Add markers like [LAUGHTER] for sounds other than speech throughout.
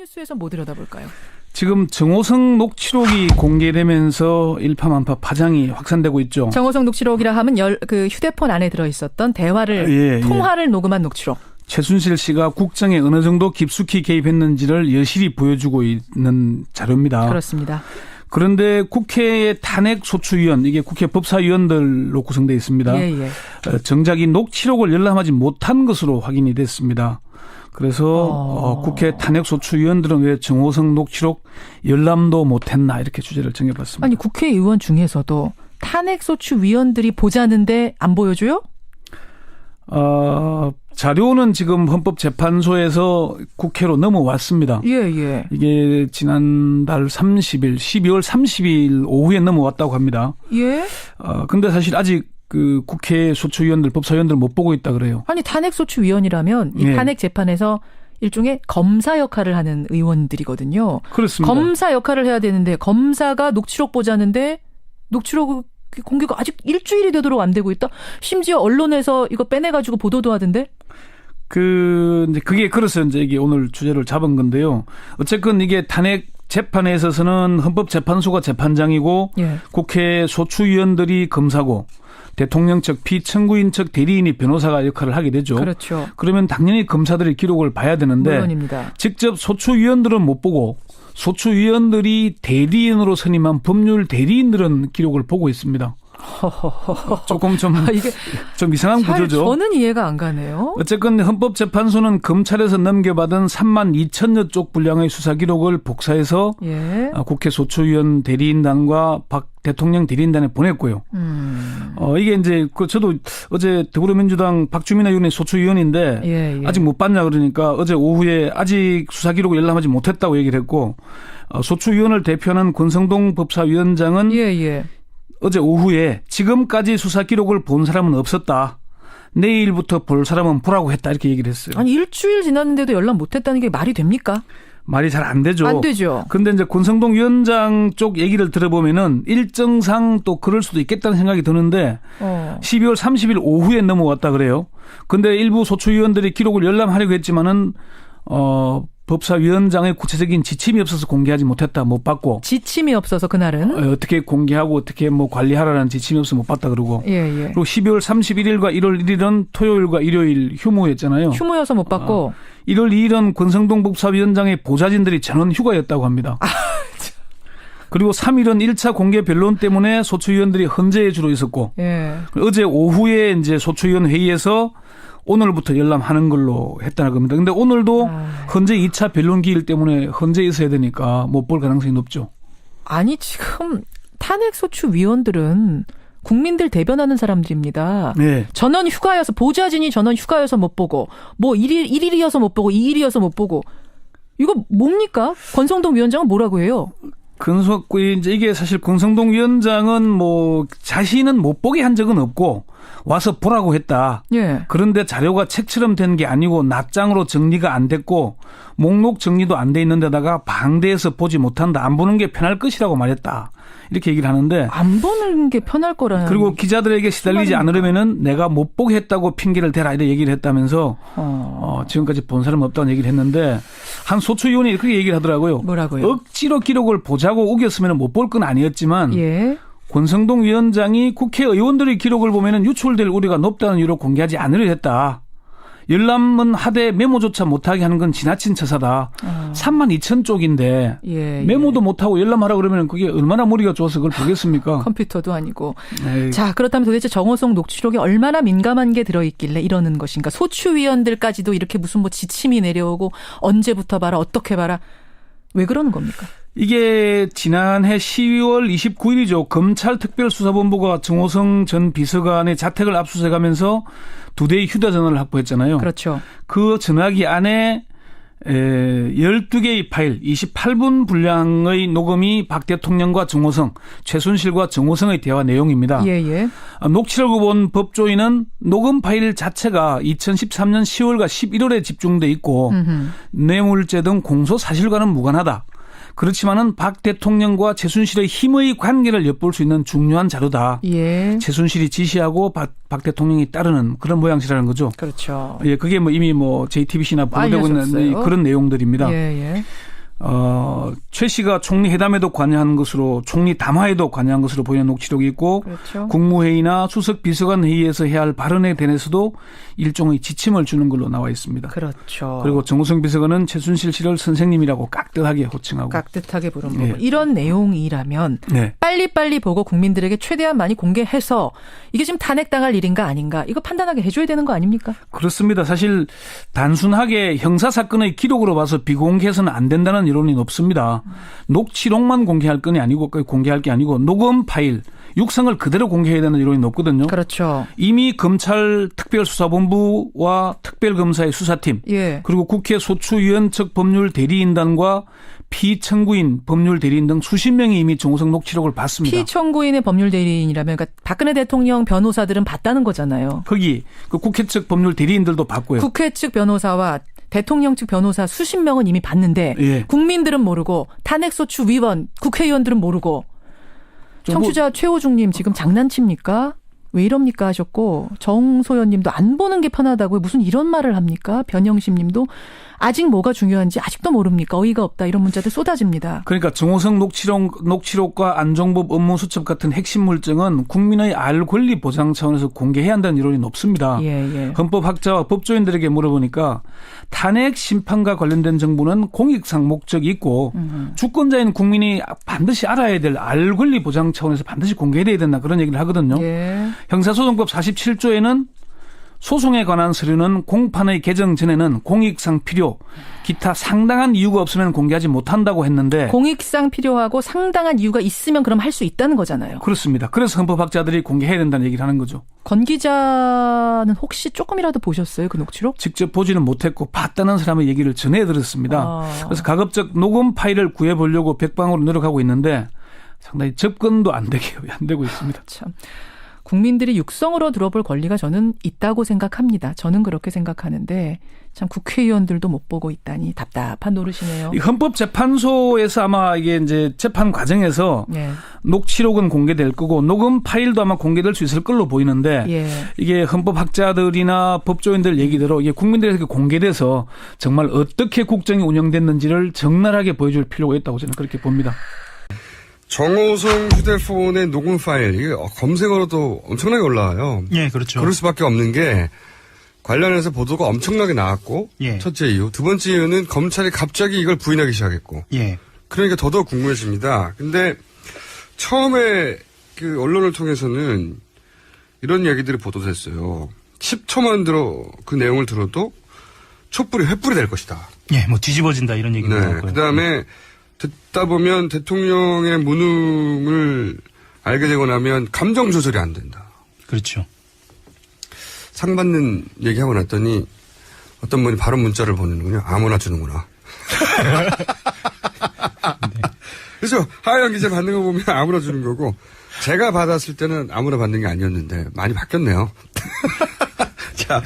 뉴스에서 뭐 들여다볼까요? 지금 정호성 녹취록이 공개되면서 일파만파 파장이 확산되고 있죠. 정호성 녹취록이라 하면 열, 그 휴대폰 안에 들어 있었던 대화를 예, 예. 통화를 녹음한 녹취록. 최순실 씨가 국정에 어느 정도 깊숙이 개입했는지를 여실히 보여주고 있는 자료입니다. 그렇습니다. 그런데 국회의 탄핵 소추위원 이게 국회 법사위원들로 구성되어 있습니다. 예, 예. 어, 정작 이 녹취록을 열람하지 못한 것으로 확인이 됐습니다. 그래서 어. 어, 국회 탄핵 소추위원들은 왜 정호성 녹취록 열람도 못했나 이렇게 주제를 정해봤습니다. 아니 국회의원 중에서도 탄핵소추 위원들이 보자는데 안 보여줘요? 어, 자료는 지금 헌법재판소에서 국회로 넘어왔습니다. 예, 예. 이게 지난달 30일, 12월 30일 오후에 넘어왔다고 합니다. 예? 어, 근데 사실 아직 그 국회 소추위원들, 법사위원들 못 보고 있다 그래요. 아니 탄핵 소추 위원이라면 이 예. 탄핵 재판에서 일종의 검사 역할을 하는 의원들이거든요. 그렇습니다. 검사 역할을 해야 되는데 검사가 녹취록 보자는데 녹취록 공개가 아직 일주일이 되도록 안 되고 있다. 심지어 언론에서 이거 빼내가지고 보도도 하던데. 그 이제 그게 그래서 이제 이게 오늘 주제를 잡은 건데요. 어쨌건 이게 탄핵 재판에 있어서는 헌법재판소가 재판장이고 예. 국회 소추위원들이 검사고 대통령 측 피청구인 측 대리인이 변호사가 역할을 하게 되죠. 그렇죠. 그러면 당연히 검사들이 기록을 봐야 되는데 물론입니다. 직접 소추위원들은 못 보고 소추위원들이 대리인으로 선임한 법률 대리인들은 기록을 보고 있습니다. [LAUGHS] 조금 좀, 아, 이게 좀 이상한 잘 구조죠. 저는 이해가 안 가네요. 어쨌건 헌법재판소는 검찰에서 넘겨받은 3만 2천여 쪽 분량의 수사 기록을 복사해서 예. 아, 국회 소추위원 대리인단과 박 대통령 대리인단에 보냈고요. 음. 어, 이게 이제 그 저도 어제 더불어민주당 박주민 의원이 소추위원인데 예, 예. 아직 못 봤냐 그러니까 어제 오후에 아직 수사 기록을 열람하지 못했다고 얘기를 했고 어, 소추위원을 대표하는 권성동 법사위원장은 예, 예. 어제 오후에 지금까지 수사 기록을 본 사람은 없었다. 내일부터 볼 사람은 보라고 했다 이렇게 얘기를 했어요. 아니 일주일 지났는데도 연락 못 했다는 게 말이 됩니까? 말이 잘 안 되죠. 안 되죠. 근데 이제 권성동 위원장 쪽 얘기를 들어보면은 일정상 또 그럴 수도 있겠다는 생각이 드는데 어. 12월 30일 오후에 넘어왔다 그래요. 근데 일부 소추위원들이 기록을 열람하려고 했지만은 어 법사위원장의 구체적인 지침이 없어서 공개하지 못했다 못 받고 지침이 없어서 그날은 어, 어떻게 공개하고 어떻게 뭐 관리하라는 지침이 없어서 못 받다 그러고 예, 예. 그리고 12월 31일과 1월 1일은 토요일과 일요일 휴무였잖아요. 휴무여서 못 받고 1월 2일은 권성동 법사위원장의 보좌진들이 전원 휴가였다고 합니다. [LAUGHS] 그리고 3일은 1차 공개 변론 때문에 소추위원들이 헌재에 주로 있었고 예. 어제 오후에 이제 소추위원 회의에서 오늘부터 열람하는 걸로 했다는 겁니다. 근데 오늘도 아. 헌재 2차 변론 기일 때문에 헌재에 있어야 되니까 못 볼 가능성이 높죠. 아니 지금 탄핵소추 위원들은 국민들 대변하는 사람들입니다. 네. 전원 휴가여서 보좌진이 전원 휴가여서 못 보고 뭐 일일 일일이어서 못 보고 이일이어서 못 보고 이거 뭡니까? 권성동 위원장은 뭐라고 해요? 근소 이제 이게 사실 권성동 위원장은 뭐 자신은 못 보게 한 적은 없고 와서 보라고 했다. 예. 그런데 자료가 책처럼 된 게 아니고 낱장으로 정리가 안 됐고 목록 정리도 안 돼 있는 데다가 방대해서 보지 못한다. 안 보는 게 편할 것이라고 말했다. 이렇게 얘기를 하는데 안 보는 게 편할 거라는. 그리고 기자들에게 시달리지 않으려면은 내가 못 보게 했다고 핑계를 대라 이렇게 얘기를 했다면서 어, 어, 지금까지 본 사람 없다는 얘기를 했는데 한 소추위원이 그렇게 얘기를 하더라고요. 뭐라고요? 억지로 기록을 보자고 우겼으면 못 볼 건 아니었지만 예. 권성동 위원장이 국회의원들의 기록을 보면은 유출될 우려가 높다는 이유로 공개하지 않으려 했다. 열람은 하되 메모조차 못하게 하는 건 지나친 처사다. 어. 3만 2천 쪽인데 예, 예. 메모도 못하고 열람하라 그러면 그게 얼마나 머리가 좋아서 그걸 보겠습니까? [LAUGHS] 컴퓨터도 아니고. 에이, 자, 그렇다면 도대체 정호성 녹취록에 얼마나 민감한 게 들어있길래 이러는 것인가? 소추위원들까지도 이렇게 무슨 뭐 지침이 내려오고 언제부터 봐라, 어떻게 봐라. 왜 그러는 겁니까? 이게 지난해 12월 29일이죠. 검찰 특별수사본부가 정호성 전 비서관의 자택을 압수수색하면서 두 대의 휴대전화를 확보했잖아요. 그렇죠. 그 전화기 안에 에, 12개의 파일, 28분 분량의 녹음이 박 대통령과 정호성, 최순실과 정호성의 대화 내용입니다. 예, 예. 아, 녹취록을 본 법조인은 녹음 파일 자체가 2013년 10월과 11월에 집중돼 있고 음흠. 뇌물죄 등 공소 사실과는 무관하다. 그렇지만은 박 대통령과 최순실의 힘의 관계를 엿볼 수 있는 중요한 자료다. 예. 최순실이 지시하고 박, 박 대통령이 따르는 그런 모양새라는 거죠. 그렇죠. 예, 그게 뭐 이미 뭐 JTBC나 보도되고 있는 그런 내용들입니다. 예, 예. 어, 최 씨가 총리 회담에도 관여한 것으로 총리 담화에도 관여한 것으로 보이는 녹취록이 있고 그렇죠. 국무회의나 수석 비서관 회의에서 해야 할 발언에 대해서도 일종의 지침을 주는 걸로 나와 있습니다. 그렇죠. 그리고 정우성 비서관은 최순실 씨를 선생님이라고 깍듯하게 호칭하고 깍듯하게 부른 네. 부분. 이런 내용이라면 네. 빨리빨리 보고 국민들에게 최대한 많이 공개해서 이게 지금 탄핵당할 일인가 아닌가 이거 판단하게 해줘야 되는 거 아닙니까? 그렇습니다. 사실 단순하게 형사 사건의 기록으로 봐서 비공개해서는 안 된다는 이론이 높습니다. 녹취록만 공개할 건이 아니고 공개할 게 아니고 녹음 파일, 육성을 그대로 공개해야 되는 이론이 높거든요. 그렇죠. 이미 검찰 특별수사본부와 특별검사의 수사팀 예. 그리고 국회 소추위원 측 법률 대리인단과 피청구인 법률 대리인 등 수십 명이 이미 정우성 녹취록을 봤습니다. 피청구인의 법률 대리인이라면 그러니까 박근혜 대통령 변호사들은 봤다는 거잖아요. 거기 그 국회 측 법률 대리인들도 봤고요. 국회 측 변호사와 대통령 측 변호사 수십 명은 이미 봤는데 예. 국민들은 모르고 탄핵소추 위원 국회의원들은 모르고 청취자 최호중님 지금 장난칩니까? 왜 이럽니까 하셨고 정소연 님도 안 보는 게 편하다고 무슨 이런 말을 합니까? 변영심 님도 아직 뭐가 중요한지 아직도 모릅니까? 어이가 없다 이런 문자들 쏟아집니다. 그러니까 정호성 녹취록, 녹취록과 안종법 업무 수첩 같은 핵심 물증은 국민의 알 권리 보장 차원에서 공개해야 한다는 이론이 높습니다. 예 예. 헌법학자와 법조인들에게 물어보니까 탄핵 심판과 관련된 정보는 공익상 목적이 있고 주권자인 국민이 반드시 알아야 될 알 권리 보장 차원에서 반드시 공개해야 된다 그런 얘기를 하거든요. 예. 형사소송법 47조에는 소송에 관한 서류는 공판의 개정 전에는 공익상 필요, 기타 상당한 이유가 없으면 공개하지 못한다고 했는데 공익상 필요하고 상당한 이유가 있으면 그럼 할 수 있다는 거잖아요. 그렇습니다. 그래서 헌법학자들이 공개해야 된다는 얘기를 하는 거죠. 권 기자는 혹시 조금이라도 보셨어요 그 녹취록? 직접 보지는 못했고 봤다는 사람의 얘기를 전해 들었습니다. 아. 그래서 가급적 녹음 파일을 구해 보려고 백방으로 노력하고 있는데 상당히 접근도 안 되게 안 되고 있습니다. 참 국민들이 육성으로 들어볼 권리가 저는 있다고 생각합니다. 저는 그렇게 생각하는데 참 국회의원들도 못 보고 있다니 답답한 노릇이네요. 이 헌법재판소에서 아마 이게 이제 재판 과정에서 예. 녹취록은 공개될 거고 녹음 파일도 아마 공개될 수 있을 걸로 보이는데 예. 이게 헌법학자들이나 법조인들 얘기대로 이게 국민들에게 공개돼서 정말 어떻게 국정이 운영됐는지를 적나라하게 보여줄 필요가 있다고 저는 그렇게 봅니다. 정호성 휴대폰의 녹음 파일, 이게 검색어로도 엄청나게 올라와요. 예, 그렇죠. 그럴 수밖에 없는 게 관련해서 보도가 엄청나게 나왔고, 예. 첫째 이유. 두 번째 이유는 검찰이 갑자기 이걸 부인하기 시작했고, 예. 그러니까 더더욱 궁금해집니다. 근데 처음에 그 언론을 통해서는 이런 얘기들이 보도됐어요. 10초만 들어, 그 내용을 들어도 촛불이 횃불이 될 것이다. 예, 뭐 뒤집어진다 이런 얘기도 네. 나왔고요. 그 다음에 듣다 보면 대통령의 무능을 알게 되고 나면 감정 조절이 안 된다. 그렇죠. 상 받는 얘기하고 났더니 어떤 분이 바로 문자를 보내는군요. 아무나 주는구나. [LAUGHS] 그래서 하영 기자 받는 거 보면 아무나 주는 거고 제가 받았을 때는 아무나 받는 게 아니었는데 많이 바뀌었네요. [LAUGHS] 자,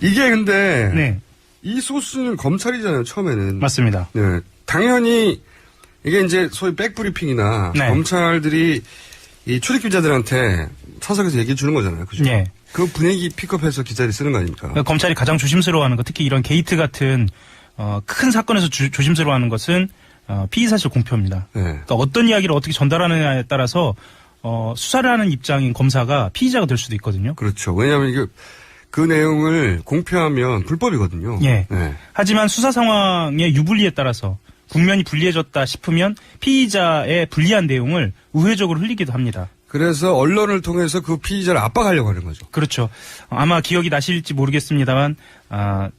이게 근데 네, 이 소스는 검찰이잖아요. 처음에는. 맞습니다. 네. 당연히 이게 이제 소위 백브리핑이나 네. 검찰들이 이 출입 기자들한테 사석에서 얘기해 주는 거잖아요. 그죠? 예. 그 분위기 픽업해서 기자들이 쓰는 거 아닙니까? 그러니까 검찰이 가장 조심스러워하는 것, 특히 이런 게이트 같은 어, 큰 사건에서 주- 조심스러워하는 것은 어, 피의 사실 공표입니다. 네. 그러니까 어떤 이야기를 어떻게 전달하느냐에 따라서 어, 수사를 하는 입장인 검사가 피의자가 될 수도 있거든요. 그렇죠. 왜냐하면 이게 그 내용을 공표하면 불법이거든요. 예. 네. 하지만 수사 상황의 유불리에 따라서 국면이 불리해졌다 싶으면 피의자의 불리한 내용을 우회적으로 흘리기도 합니다. 그래서 언론을 통해서 그 피의자를 압박하려고 하는 거죠. 그렇죠. 어, 아마 기억이 나실지 모르겠습니다만 아,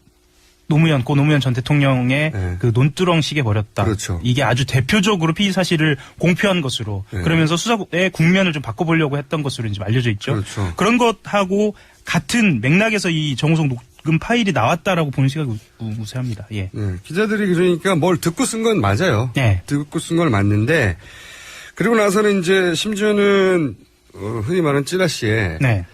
노무현 고 노무현 전 대통령의 네. 그 논두렁식에 버렸다. 그렇죠. 이게 아주 대표적으로 피의 사실을 공표한 것으로 네. 그러면서 수사의 국면을 좀 바꿔보려고 했던 것으로 이제 알려져 있죠. 그렇죠. 런 것하고 같은 맥락에서 이 정우성 녹음 파일이 나왔다라고 보는 시각이 우- 우세합니다. 예. 네. 기자들이 그러니까 뭘 듣고 쓴 건 맞아요. 네. 듣고 쓴 건 맞는데 그리고 나서는 이제 심지어는 어, 흔히 말하는 찌라시에 네.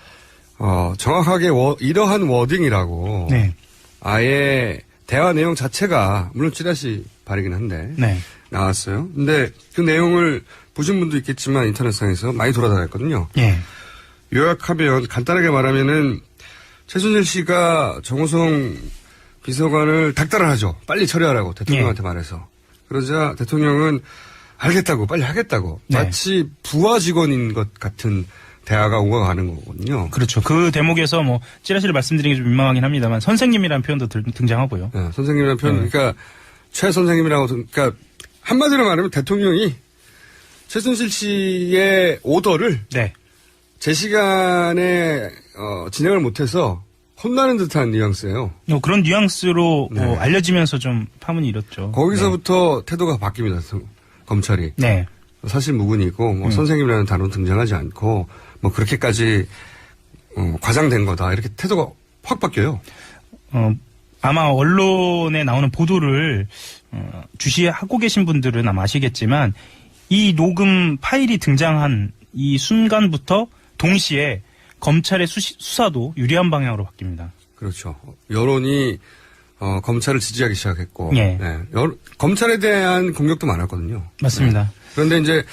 어, 정확하게 워- 이러한 워딩이라고 네. 아예 대화 내용 자체가 물론 찌라시 발이긴 한데 네. 나왔어요. 근데 그 내용을 보신 분도 있겠지만 인터넷상에서 많이 돌아다녔거든요. 예. 요약하면 간단하게 말하면은 최순실 씨가 정호성 비서관을 닥달을 하죠. 빨리 처리하라고 대통령한테 말해서. 그러자 대통령은 알겠다고 빨리 하겠다고 네. 마치 부하 직원인 것 같은 대화가 오가가는 거거든요. 그렇죠. 그 대목에서 뭐 찌라시를 말씀드리기 좀 민망하긴 합니다만 선생님이라는 표현도 들- 등장하고요. 네, 선생님이라는 표현, 네. 그러니까 최 선생님이라고, 그러니까 한마디로 말하면 대통령이 최순실 씨의 오더를 네. 제 시간에 어, 진행을 못해서 혼나는 듯한 뉘앙스예요. 뭐 그런 뉘앙스로 네. 뭐 알려지면서 좀 파문이 일었죠. 거기서부터 태도가 바뀝니다. 성- 검찰이 네. 사실 무근이고 뭐 선생님이라는 단어는 등장하지 않고 뭐 그렇게까지 어, 과장된 거다 이렇게 태도가 확 바뀌어요. 어, 아마 언론에 나오는 보도를 어, 주시하고 계신 분들은 아마 아시겠지만 이 녹음 파일이 등장한 이 순간부터 동시에 검찰의 수시- 수사도 유리한 방향으로 바뀝니다. 그렇죠. 여론이 어, 검찰을 지지하기 시작했고 예. 네, 여- 검찰에 대한 공격도 많았거든요. 맞습니다. 그런데 이제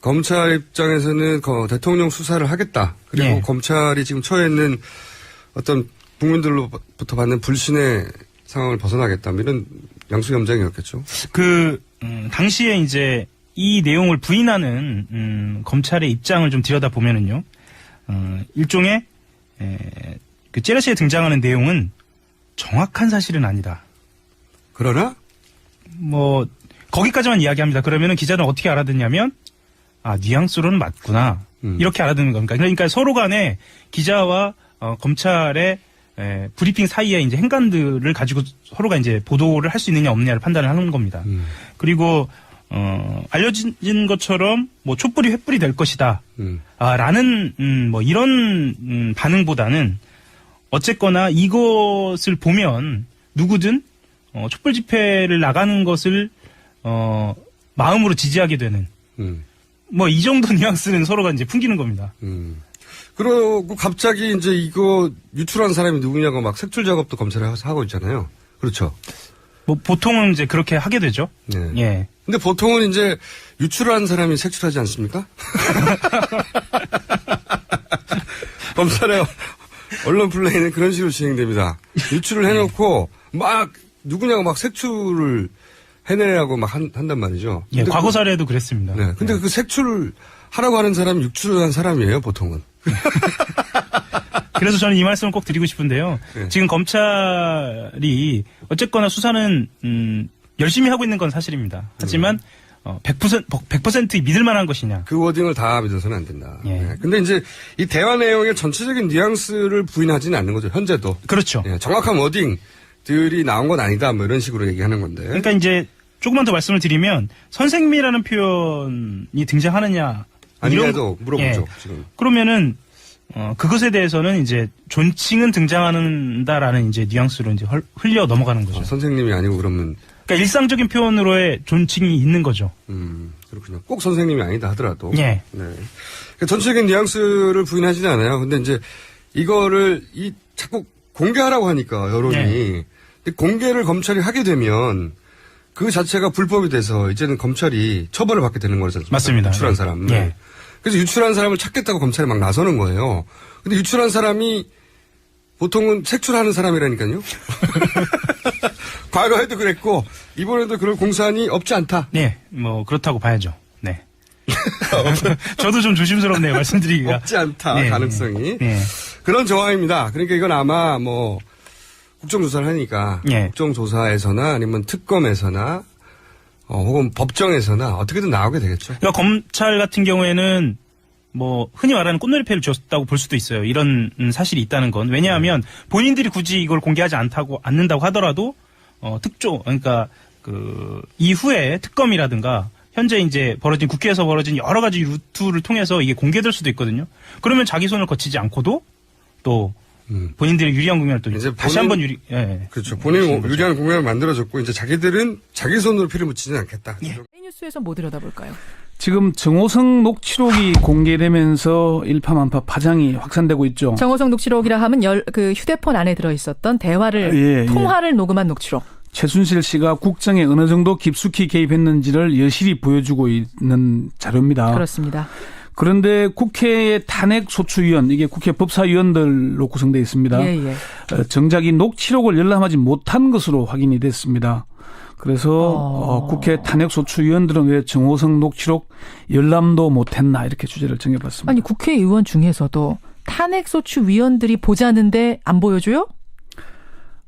검찰 입장에서는 거- 대통령 수사를 하겠다. 그리고 예. 검찰이 지금 처해 있는 어떤 국민들로부터 받는 불신의 상황을 벗어나겠다. 뭐 이런 양수겸장이었겠죠. 그 음, 당시에 이제 이 내용을 부인하는 음, 검찰의 입장을 좀 들여다 보면은요, 어, 일종의 에, 그 찌라시에 등장하는 내용은 정확한 사실은 아니다. 그러나 뭐 거기까지만 이야기합니다. 그러면은 기자는 어떻게 알아듣냐면 아 뉘앙스로는 맞구나 음. 이렇게 알아듣는 겁니다. 그러니까 서로 간에 기자와 어, 검찰의 에, 브리핑 사이에 이제 행간들을 가지고 서로가 이제 보도를 할 수 있느냐 없느냐를 판단을 하는 겁니다. 음, 그리고 어, 알려진 것처럼 뭐 촛불이 횃불이 될 것이다. 음, 아, 라는, 음, 뭐, 이런, 음, 반응보다는, 어쨌거나 이것을 보면 누구든, 어, 촛불 집회를 나가는 것을, 어, 마음으로 지지하게 되는, 음, 뭐, 이 정도 [LAUGHS] 뉘앙스는 서로가 이제 풍기는 겁니다. 음. 그러고 갑자기 이제 이거 유출한 사람이 누구냐고 막 색출 작업도 검찰에 하고 있잖아요. 그렇죠. 뭐, 보통은 이제 그렇게 하게 되죠. 네. 예. 근데 보통은 이제 유출한 사람이 색출하지 않습니까? [LAUGHS] 검찰의 언론 플레이는 그런 식으로 진행됩니다. 유출을 해놓고 막 누구냐고 막 색출을 해내라고 막 한, 한단 말이죠. 예, 과거 그- 사례도 그랬습니다. 네. 근데 그 색출을 하라고 하는 사람이 유출한 사람이에요, 보통은. [LAUGHS] 그래서 저는 이 말씀을 꼭 드리고 싶은데요. 네. 지금 검찰이 어쨌거나 수사는 음, 열심히 하고 있는 건 사실입니다. 하지만 어, 100% 100% 믿을 만한 것이냐? 그 워딩을 다 믿어서는 안 된다. 예. 네. 근데 이제 이 대화 내용의 전체적인 뉘앙스를 부인하지는 않는 거죠, 현재도. 그렇죠. 예, 정확한 워딩들이 나온 건 아니다, 뭐 이런 식으로 얘기하는 건데. 그러니까 이제 조금만 더 말씀을 드리면 선생님이라는 표현이 등장하느냐 아니라도 물어보죠, 예. 지금. 그러면은 어, 그것에 대해서는 이제 존칭은 등장하는다라는 이제 뉘앙스로 이제 헐- 흘려 넘어가는 거죠. 아, 선생님이 아니고 그러면, 그러니까 일상적인 표현으로의 존칭이 있는 거죠. 음, 그렇군요. 꼭 선생님이 아니다 하더라도. 예. 네. 그러니까 전체적인 뉘앙스를 부인하지는 않아요. 근데 이제 이거를 이 자꾸 공개하라고 하니까 여론이. 예. 공개를 검찰이 하게 되면 그 자체가 불법이 돼서 이제는 검찰이 처벌을 받게 되는 않습니까? 맞습니다. 유출한 예. 사람. 예. 그래서 유출한 사람을 찾겠다고 검찰이 막 나서는 거예요. 근데 유출한 사람이 보통은 색출하는 사람이라니까요. [LAUGHS] 과거에도 그랬고 이번에도 그럴 공산이 없지 않다. 네, 뭐 그렇다고 봐야죠. 네. [LAUGHS] [LAUGHS] 저도 좀 조심스럽네요 말씀드리기가. 없지 않다 네, 가능성이 네. 그런 정황입니다. 그러니까 이건 아마 뭐 국정조사를 하니까 예. 국정조사에서나 아니면 특검에서나 어, 혹은 법정에서나 어떻게든 나오게 되겠죠. 그러니까 검찰 같은 경우에는 뭐 흔히 말하는 꽃놀이패를 줬다고 볼 수도 있어요. 이런 음, 사실이 있다는 건 왜냐하면 본인들이 굳이 이걸 공개하지 않다고 않는다고 하더라도 어, 특조 그러니까 그 이후에 특검이라든가 현재 이제 벌어진 국회에서 벌어진 여러 가지 루트를 통해서 이게 공개될 수도 있거든요. 그러면 자기 손을 거치지 않고도 또 음. 본인들의 유리한 국면을 또 이제 다시 한번 유리 예. 그렇죠. 본인. 유리한 공약을 만들어줬고 이제 자기들은 자기 손으로 피를 묻히지는 않겠다. 예. 뉴스에서 뭐 들여다볼까요? 지금 정호성 녹취록이 공개되면서 일파만파 파장이 확산되고 있죠. 정호성 녹취록이라 하면 열, 그 휴대폰 안에 들어 있었던 대화를 예, 예. 통화를 녹음한 녹취록. 최순실 씨가 국정에 어느 정도 깊숙이 개입했는지를 여실히 보여주고 있는 자료입니다. 그렇습니다. 그런데 국회의 탄핵 소추위원 이게 국회 법사위원들로 구성되어 있습니다. 예, 예. 어, 정작 이 녹취록을 열람하지 못한 것으로 확인이 됐습니다. 그래서 어. 어, 국회 탄핵 소추 위원들은 왜 정호성 녹취록 열람도 못했나 이렇게 주제를 정해봤습니다. 아니 국회의원 중에서도 탄핵 소추 위원들이 보자는데 안 보여줘요?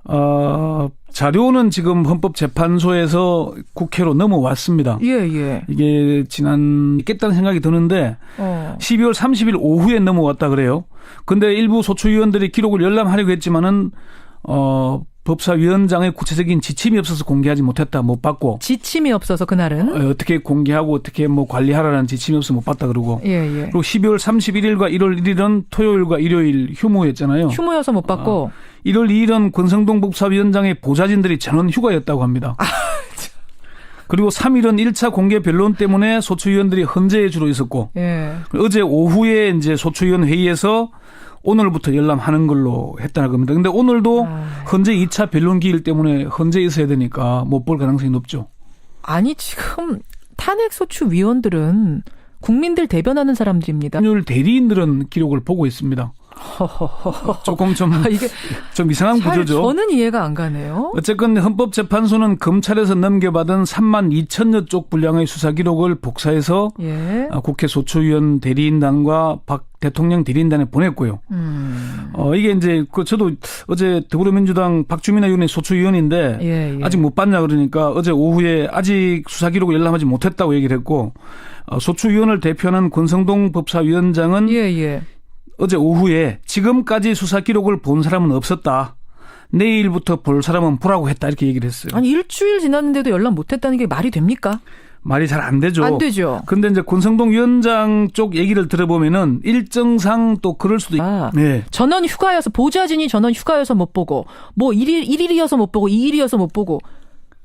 어, 자료는 지금 헌법재판소에서 국회로 넘어왔습니다. 예, 예. 이게 지난 있겠다는 생각이 드는데 어. 12월 30일 오후에 넘어왔다 그래요. 근데 일부 소추위원들이 기록을 열람하려고 했지만은 어 법사위원장의 구체적인 지침이 없어서 공개하지 못했다 못 받고 지침이 없어서 그날은 어, 어떻게 공개하고 어떻게 뭐 관리하라는 지침이 없어서 못 받다 그러고 예, 예. 그리고 12월 31일과 1월 1일은 토요일과 일요일 휴무였잖아요. 휴무여서 못 받고 1월 2일은 권성동 법사위원장의 보좌진들이 전원 휴가였다고 합니다. 아, 그리고 3일은 1차 공개 변론 때문에 소추위원들이 헌재에 주로 있었고 예. 어제 오후에 이제 소추위원 회의에서 오늘부터 열람하는 걸로 했다는 겁니다. 근데 오늘도 아. 헌재 2차 변론 기일 때문에 헌재에 있어야 되니까 못 볼 가능성이 높죠. 아니 지금 탄핵 소추 위원들은 국민들 대변하는 사람들입니다. 법률 대리인들은 기록을 보고 있습니다. [LAUGHS] 조금 좀, 아, 이게 좀 이상한 잘 구조죠. 저는 이해가 안 가네요. 어쨌건 헌법재판소는 검찰에서 넘겨받은 3만 2천여 쪽 분량의 수사 기록을 복사해서 예. 아, 국회 소추위원 대리인단과 박 대통령 대리인단에 보냈고요. 음. 어, 이게 이제, 그, 저도 어제 더불어민주당 박주민 의원의 소추위원인데, 예, 예. 아직 못 봤냐 그러니까 어제 오후에 아직 수사 기록을 열람하지 못했다고 얘기를 했고, 어, 소추위원을 대표하는 권성동 법사위원장은 예, 예. 어제 오후에 지금까지 수사 기록을 본 사람은 없었다. 내일부터 볼 사람은 보라고 했다. 이렇게 얘기를 했어요. 아니 일주일 지났는데도 연락 못했다는 게 말이 됩니까? 말이 잘 안 되죠. 안 되죠. 근데 이제 권성동 위원장 쪽 얘기를 들어보면은 일정상 또 그럴 수도 있. 아. 네. 전원 휴가여서 보좌진이 전원 휴가여서 못 보고 뭐 일일 일일이어서 못 보고 이일이어서 못 보고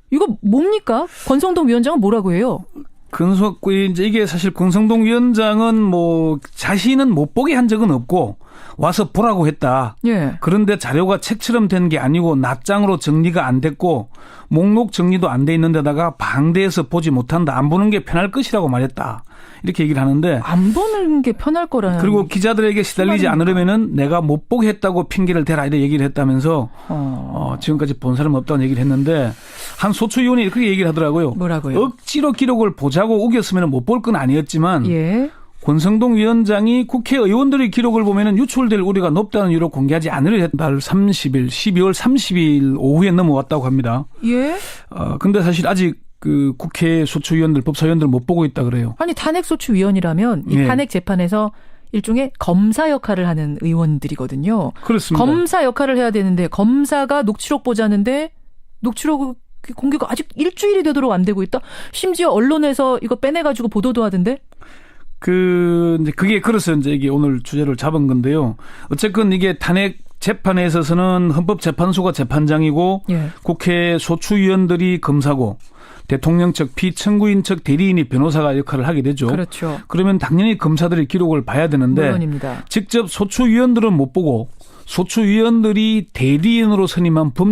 이거 뭡니까? 권성동 위원장은 뭐라고 해요? 근속 이제 이게 사실 권성동 위원장은 뭐 자신은 못 보게 한 적은 없고 와서 보라고 했다. 예. 그런데 자료가 책처럼 된 게 아니고 낱장으로 정리가 안 됐고 목록 정리도 안 돼 있는 데다가 방대해서 보지 못한다. 안 보는 게 편할 것이라고 말했다. 이렇게 얘기를 하는데 안 보는 게 편할 거라는. 그리고 기자들에게 시달리지? 않으려면은 내가 못 보게 했다고 핑계를 대라 이렇게 얘기를 했다면서 어, 어, 지금까지 본 사람 없다는 얘기를 했는데 한 소추위원이 그렇게 얘기를 하더라고요. 뭐라고요? 억지로 기록을 보자고 우겼으면 못 볼 건 아니었지만 예. 권성동 위원장이 국회의원들의 기록을 보면은 유출될 우려가 높다는 이유로 공개하지 않으려 했날 30일, 12월 30일 오후에 넘어왔다고 합니다. 예. 어, 근데 사실 아직 그 국회 소추위원들, 법사위원들 못 보고 있다 그래요. 아니 탄핵 소추 위원이라면 이 예. 탄핵 재판에서 일종의 검사 역할을 하는 의원들이거든요. 그렇습니다. 검사 역할을 해야 되는데 검사가 녹취록 보자는데 녹취록 공개가 아직 일주일이 되도록 안 되고 있다. 심지어 언론에서 이거 빼내가지고 보도도 하던데. 그 이제 그게 그래서 이제 이게 오늘 주제를 잡은 건데요. 어쨌건 이게 탄핵 재판에 있어서는 헌법재판소가 재판장이고 예. 국회 소추위원들이 검사고 대통령 측 피청구인 측 대리인이 변호사가 역할을 하게 되죠. 그렇죠. 그러면 당연히 검사들이 기록을 봐야 되는데 물론입니다. 직접 소추위원들은 못 보고 소추위원들이 대리인으로 선임한 법